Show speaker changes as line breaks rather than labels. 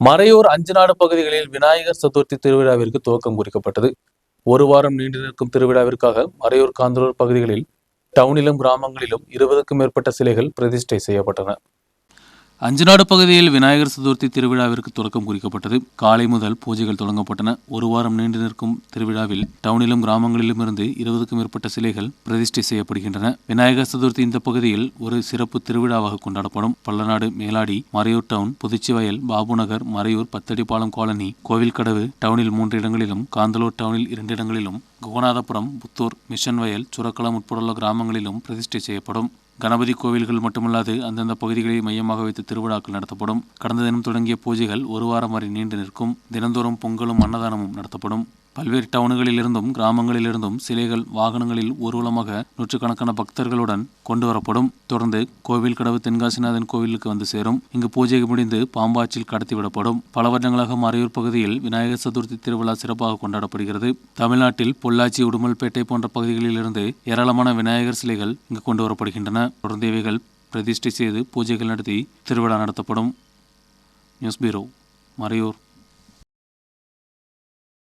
மறையூர் அஞ்சநாடு பகுதிகளில் விநாயகர் சதுர்த்தி திருவிழாவிற்கு துவக்கம் குறிக்கப்பட்டது. ஒரு வாரம் நீண்டு நிற்கும் திருவிழாவிற்காக மறையூர் காந்தலூர் பகுதிகளில் டவுனிலும் கிராமங்களிலும் இருபதுக்கும் மேற்பட்ட சிலைகள் பிரதிஷ்டை செய்யப்பட்டன. அஞ்சநாடு பகுதியில் விநாயகர் சதுர்த்தி திருவிழாவிற்கு தொடக்கம் குறிக்கப்பட்டது. காலை முதல் பூஜைகள் தொடங்கப்பட்டன. ஒரு வாரம் நீண்டு நிற்கும் திருவிழாவில் டவுனிலும் கிராமங்களிலும் இருந்து இருபதுக்கும் மேற்பட்ட சிலைகள் பிரதிஷ்டை செய்யப்படுகின்றன. விநாயகர் சதுர்த்தி இந்த பகுதியில் ஒரு சிறப்பு திருவிழாவாக கொண்டாடப்படும். பள்ளநாடு மேலாடி மறையூர் டவுன் புதுச்சிவயல் பாபுநகர் மறையூர் பத்தடிப்பாலம் காலனி கோவில்கடவு டவுனில் மூன்று இடங்களிலும் காந்தலூர் டவுனில் இரண்டு இடங்களிலும் கோநாதபுரம் புத்தூர் மிஷன் வயல் சுரக்கலம் உட்பட்டுள்ள கிராமங்களிலும் பிரதிஷ்டை செய்யப்படும். கணபதி கோவில்கள் மட்டுமல்லாது அந்தந்த பகுதிகளை மையமாக வைத்து திருவிழாக்கள் நடத்தப்படும். கடந்த தினம் தொடங்கிய பூஜைகள் ஒரு வாரம் வரை நீண்டு நிற்கும். தினந்தோறும் பொங்கலும் அன்னதானமும் நடத்தப்படும். பல்வேறு டவுன்களிலிருந்தும் கிராமங்களிலிருந்தும் சிலைகள் வாகனங்களில் ஊர்வலமாக நூற்றுக்கணக்கான பக்தர்களுடன் கொண்டு வரப்படும். தொடர்ந்து கோவில் கடவு தென்காசிநாதன் கோவிலுக்கு வந்து சேரும். இங்கு பூஜை முடிந்து பாம்பாச்சில் கடத்திவிடப்படும். பல வருடங்களாக மறையூர் பகுதியில் விநாயகர் சதுர்த்தி திருவிழா சிறப்பாக கொண்டாடப்படுகிறது. தமிழ்நாட்டில் பொள்ளாச்சி உடுமல்பேட்டை போன்ற பகுதிகளிலிருந்து ஏராளமான விநாயகர் சிலைகள் இங்கு கொண்டு வரப்படுகின்றன. தொடர்ந்து இவைகள் பிரதிஷ்டை செய்து பூஜைகள் நடத்தி திருவிழா நடத்தப்படும். News bureau Marayoor.